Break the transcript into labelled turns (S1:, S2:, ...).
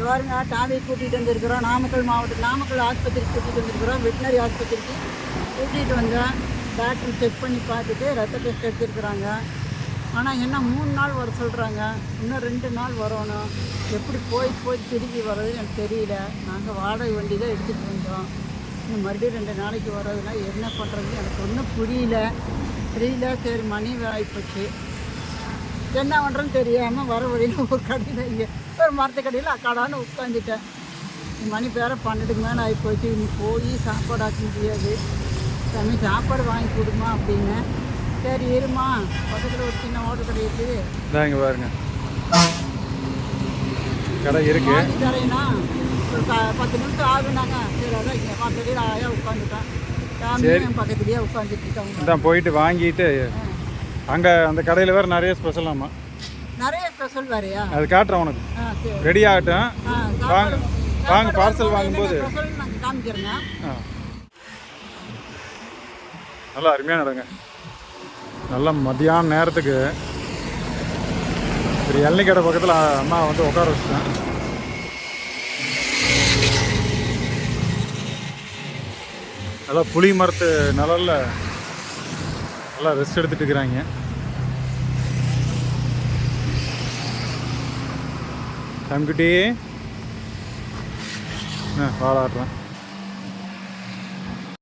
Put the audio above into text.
S1: இங்க பாருங்க டாவை கூட்டிகிட்டு வந்திருக்கிறோம். நாமக்கல் மாவட்டம் நாமக்கல் ஆஸ்பத்திரிக்கு கூட்டிகிட்டு வந்திருக்கிறோம். வெட்டினரி ஆஸ்பத்திரிக்கு கூட்டிகிட்டு வந்தேன் டாக்டர் செக் பண்ணி பார்த்துட்டு ரத்த டெஸ்ட் எடுத்துருக்குறாங்க. ஆனால் என்ன மூணு நாள் வர சொல்கிறாங்க இன்னும் ரெண்டு நாள் வரணும். எப்படி போய் போய் திரும்பி வர்றதுன்னு எனக்கு தெரியல. நாங்கள் வாடகை வண்டி தான் எடுத்துகிட்டு வந்தோம். இன்னும் மறுபடியும் ரெண்டு நாளைக்கு வர்றதுனா என்ன பண்ணுறதுன்னு எனக்கு ஒன்றும் புரியல. தெரியல சரி மணி ஆகிப்போச்சு என்ன பண்ணுறேன்னு தெரியாமல் வர வழியில் ஒரு கடையில் இங்கே ஒரு மரத்து கடையில் அக்காடான்னு உட்காந்துட்டேன் மணி பேர பன்னெண்டுக்கு மேலே ஆகி போச்சு. இனி போய் சாப்பாடு ஆக்க முடியாது. சாமி சாப்பாடு வாங்கி கொடுமா அப்படின்னு. சரி இருமா. பக்கத்தில் ஒரு சின்ன ஹோட்டல் கடை இருக்குது
S2: இங்கே பாருங்க. கடை இருக்கு.
S1: தரேன்னா ஒரு க- பத்து நிமிஷம் ஆகுனாங்க. சரி அதான் இங்கே பக்கத்தில் ஆயா உட்காந்துட்டேன் என் பக்கத்துலேயே உட்காந்துட்டு இருக்காங்க.
S2: போயிட்டு வாங்கிட்டு அங்கே அந்த கடையில் வேறு நிறைய ஸ்பெஷலாமா
S1: நிறைய ஸ்பெஷல் வேறையா?
S2: அது காட்டுறேன் உனக்கு. ரெடி ஆகட்டும். வாங்க வாங்க பார்சல் வாங்கும்போது.
S1: ஸ்பெஷல்
S2: நல்லா அருமையாக நடங்க. நல்லா மத்தியான நேரத்துக்கு. சரி இளநீ கடை பக்கத்தில் அம்மா வந்து உட்கார வச்சுட்டேன் நல்லா புளி மரத்து நிழல்ல நல்லா ரெஸ்ட் எடுத்துகிட்டு இருக்கிறாங்க. தம்பிக்குட்டி. ஆ வாழாடுறேன்